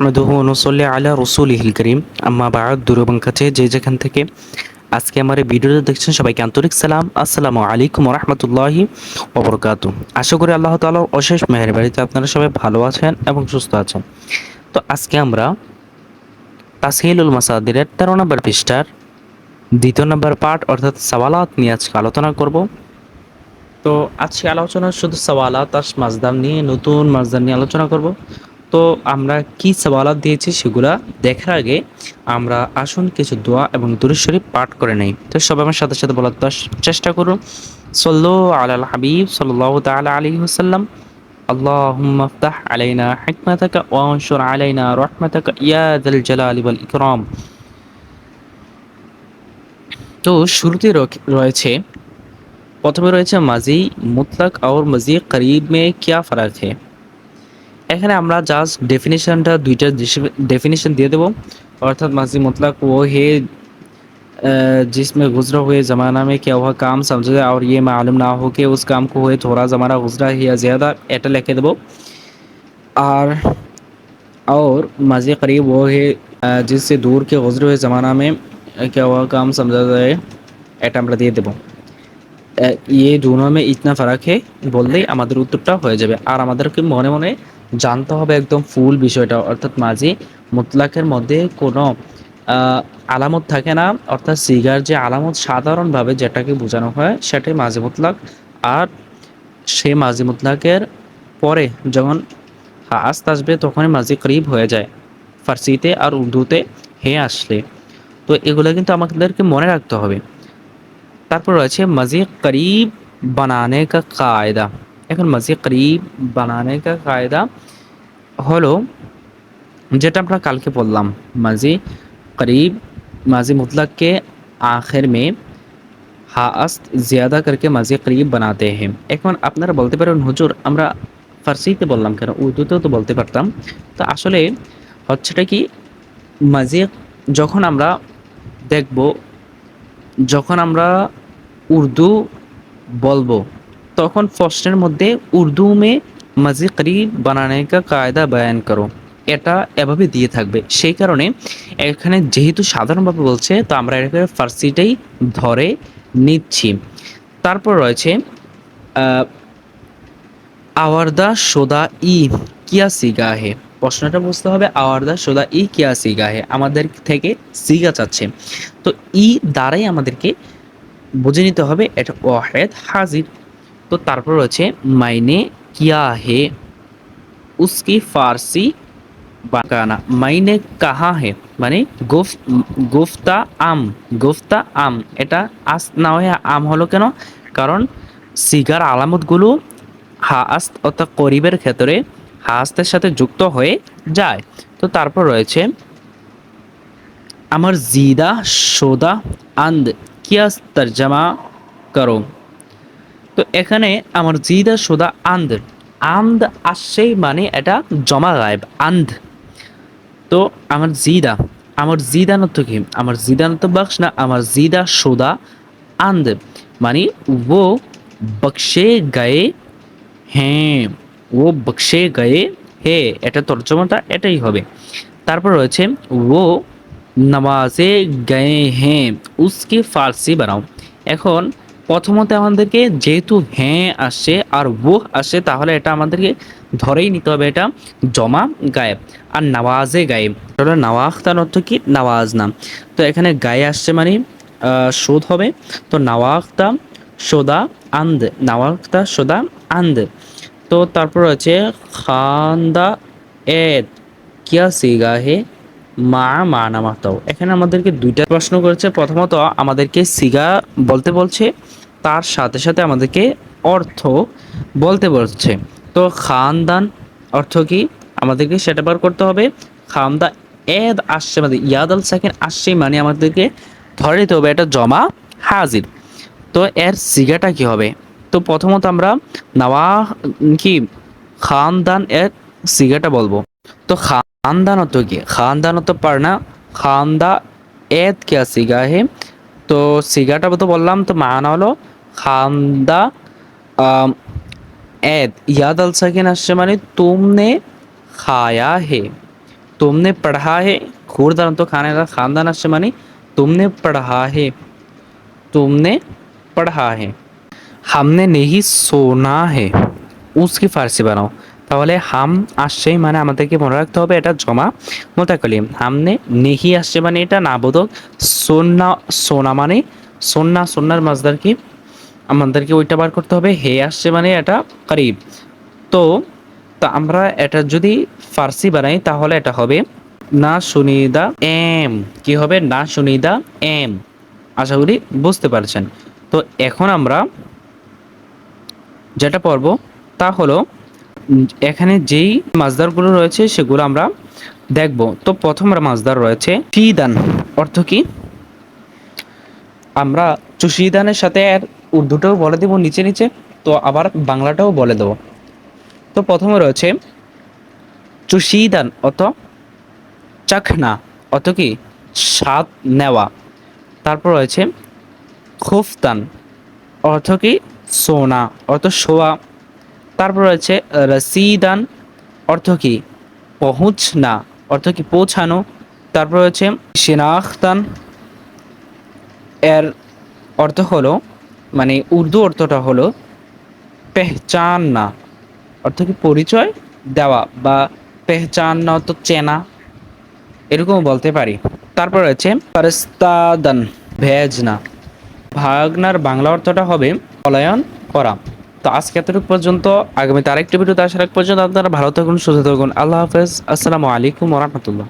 নাহমাদুহু অনুসল্লি আলা রসুলিহিল করিম আম্মা বাদ দূরবং কাছে যে যেখান থেকে আজকে আমার এই ভিডিওটা দেখছেন সবাইকে আন্তরিক সালাম। আসসালামু আলাইকুম রহমতুল্লাহি ওবরকাতু আশা করি আল্লাহ তালার অশেষ মেহরবাড়িতে আপনারা সবাই ভালো আছেন এবং সুস্থ আছেন। তো আজকে আমরা তাসহিলুল মাসাদিরের তেরো নম্বর পৃষ্ঠার দ্বিতীয় নম্বর পার্ট অর্থাৎ সওয়ালাত নিয়ে আজকে আলোচনা করব। তো আজকে আলোচনা শুধু সওয়ালাত আর মাজদাম নিয়ে নতুন মাজদাম নিয়ে আলোচনা করব। তো আমরা কি সওয়ালাত দিয়েছি সেগুলা দেখার আগে আমরা আসুন কিছু দোয়া এবং দূরেশ্বরী পাঠ করে নেই। তো সব আমার সাথে সাথে বলার চেষ্টা করুন। সল্লো আলাল হাবিব সাল তালা আলী হুসাল্লাম اللهم افتح علينا حكمتك وانشر علينا رحمتك يا ذا الجلال والإكرام তো শুরুতে রয়েছে, প্রথমে রয়েছে মাজি মুতলাক আর মাজি করিব মে কিয়া ফরক হ্যাঁ এখানে আমরা জাস্ট ডেফিনেশনটা দুইটা ডেফিনেশন দিয়ে দেবো অর্থাৎ মাজি মুতলাক वो है अ, जिसमें गुजरा हुए ज़माना में क्या हुआ काम समझा जाए और ये मालूम ना हो कि उस काम को हुए थोड़ा ज़माना गुजरा है या ज़्यादा এটা লিখে দেবো আর और माजी करीब वो है अ, जिससे दूर के गुजरे हुए ज़माना में अ, क्या हुआ काम समझा जाए এটা আমরা দিয়ে দেবো अ, ये दोनों में इतना फ़र्क है বললেই আমাদের উত্তরটা হয়ে যাবে আর আমাদেরকে মনে মনে জানতে হবে একদম ফুল বিষয়টা। অর্থাৎ মাঝি, মুতলাকের মধ্যে কোনো আলামত থাকে না। অর্থাৎ সিগার যে আলামত সাধারণভাবে যেটাকে বোঝানো হয়, সেটাই মাঝি মুতলাক। আর সেই মাঝি মুতলাকের পরে যখন হাস্ত আসবে, তখনই মাঝি করিব হয়ে যায়। ফার্সিতে আর উর্দুতে হে আসলে। তো এগুলো কিন্তু আমাদেরকে মনে রাখতে হবে। তারপর রয়েছে মজি করিব বানানে কা কায়দা। এখন মজি করিব বানানে কা কায়দা হলো যেটা আমরা কালকে বললাম মাজি करीब माजी मुतलक के आखिर में হাস্ত জিয়াদা করকে মাঝে করিব বানাতে হে এখন আপনারা বলতে পারেন হুজুর আমরা ফার্সিতে বললাম কেন উর্দুতেও তো বলতে পারতাম তো আসলে হচ্ছেটা কি মাঝে যখন আমরা দেখব যখন আমরা উর্দু বলবো তখন প্রশ্নের মধ্যে উর্দু মে মাঝে করিব বানানে কায়দা বয়ান করো। এটা এভাবে দিয়ে থাকবে। সেই কারণে এখানে যেহেতু সাধারণভাবে বলছে, তো আমরা এটাকে ফার্সিটাই ধরে নিচ্ছি। তারপর রয়েছে আওয়ারদা সোদা ই কিয়া সিগা হে। প্রশ্নটা বুঝতে হবে, আওয়ারদা সোদা ই কিয়া সিগা হে। আমাদের থেকে সিগা চাচ্ছে। তো ই দ্বারাই আমাদেরকে বুঝে নিতে হবে, এটা ওয়াহেদ হাজির। তো তারপর রয়েছে মাইনে কিয়া হে, উসকি ফার্সি বাকানা। মাইনে কাহা হে মানে গুফ গুফতা আম গুফতা আম। এটা আস না হয়ে, আম হলো কেন? কারণ সিগার আলামতগুলো হা আস্ত অর্থাৎ করিবের ক্ষেত্রে হা আস্তের সাথে যুক্ত হয়ে যায়। তো তারপর রয়েছে, আমার জিদা, সোদা, আন্দ, কিয়াস তর্জমা করো। তো এখানে আমার জিদা সোদা আন্দ। আন্দ আসছেই মানে এটা জমা গায়েব আন্ধ তো আমার জিদা, আমার জিদানত কি? আমার জিদানত বক্স না, আমার জিদা, সোদা, আন্দ। মানে ও বক্সে গায়ে হ্যাঁ ও বক্সে গায়ে হে এটা তর্জমাটা এটাই হবে। তারপর রয়েছে, ও নওয়াজে গায়ে হ্যাঁ উসকে ফার্সি বানাও। এখন প্রথমত আমাদেরকে যেহেতু হ্যাঁ আসছে আর ও আসে, তাহলে এটা আমাদেরকে ধরেই নিতে হবে এটা জমা গায়েব আর নওয়াজে গায়েব। তাহলে নওয়াজ তার অর্থ কি? নওয়াজ নাম তো এখানে গায়ে আসছে মানে শোধ হবে। তো নওয়াক্তা সোদা আন্দ নওয়াক্তা সোদা আন্দ। তো তারপর আছে খান্দা এদ। কিয়া সিগা হে? মা মা মাতাও এখানে আমাদেরকে দুইটা প্রশ্ন করেছে। প্রথমত আমাদেরকে সিগা বলতে বলছে তার সাথে সাথে আমাদেরকে অর্থ বলতে বলছে। তো খানদান অর্থ কি? আমাদেরকে সেটা বার করতে হবে। খামদা এদ আসছে মানে ইয়াদ আল সাকিন আসছে মানে আমাদেরকে ধরে নিতে হবে এটা জমা হাজির। তো এর সিগাটা কি হবে? তো প্রথমত আমরা নাওয়া কি? খানদান এর সিগাটা বলব। তো খানদানত কি? খানদানত পারনা খান্দা এদ কে সিগা হে তো সিগাটা তো বললাম তো মানা হলো খান্দা আম, এদ ইয়াদ আল সাকিন আসছে মানে তুমনে খায়া হে तुमने पढ़ा है खूरदान तो खाने का खानदान আসছে মানে तुमने पढ़ा है तुमने पढ़ा है हमने नहीं सोना है उसकी ফার্সি বানাও তাহলে হাম আসছে মানে আমাদেরকে মনে রাখতে হবে এটা জমা। মোতাকলিম হামনে নেহি আসছে মানে এটা নাবোধক সোনা সোনা মানে সন্না সন্ন্যার মাজদার কি? আমাদেরকে ওইটা বার করতে হবে, হে আসছে মানে এটা করিব। তো তো আমরা এটা যদি ফার্সি বানাই, তাহলে এটা হবে না সুনিদা এম। কি হবে? না সুনিদা এম। আশা করি বুঝতে পারছেন। তো এখন আমরা যেটা পড়ব তা হলো এখানে যেই মাছদারগুলো রয়েছে সেগুলো আমরা দেখব। তো প্রথম মাছদার রয়েছে ফিদান অর্থ কি? আমরা চুশিদানের সাথে আর উর্দুটাও বলে দেব নিচে নিচে, তো আবার বাংলাটাও বলে দেব। তো প্রথমে রয়েছে, চুশিদান অত চাখনা অত কি? স্বাদ নেওয়া। তারপর রয়েছে, খুফতান, অর্থ কি? সোনা, অর্থ শোয়া। তারপর রয়েছে রসিদান, অর্থ কি? পৌঁছনা, অর্থ কি পৌঁছানো? তারপর রয়েছে, শিনাখতান, এর অর্থ হলো মানে উর্দু অর্থটা হলো পেহচান না অর্থ কি পরিচয় দেওয়া বা পেহচান না অর্থ চেনা এরকম বলতে পারি। তারপর রয়েছে, পারস্তাদান, ভেজনা, ভাগনার বাংলা অর্থটা হবে পলায়ন করা। তো আজকে এতটুকু পর্যন্ত আগামী আরেকটি ভিডিওতে আসার আগ পর্যন্ত আপনারা ভালো থাকুন, সুস্থ থাকুন। আল্লাহ হাফেজ। আসসালামু আলাইকুম ওরহমতুল্লাহ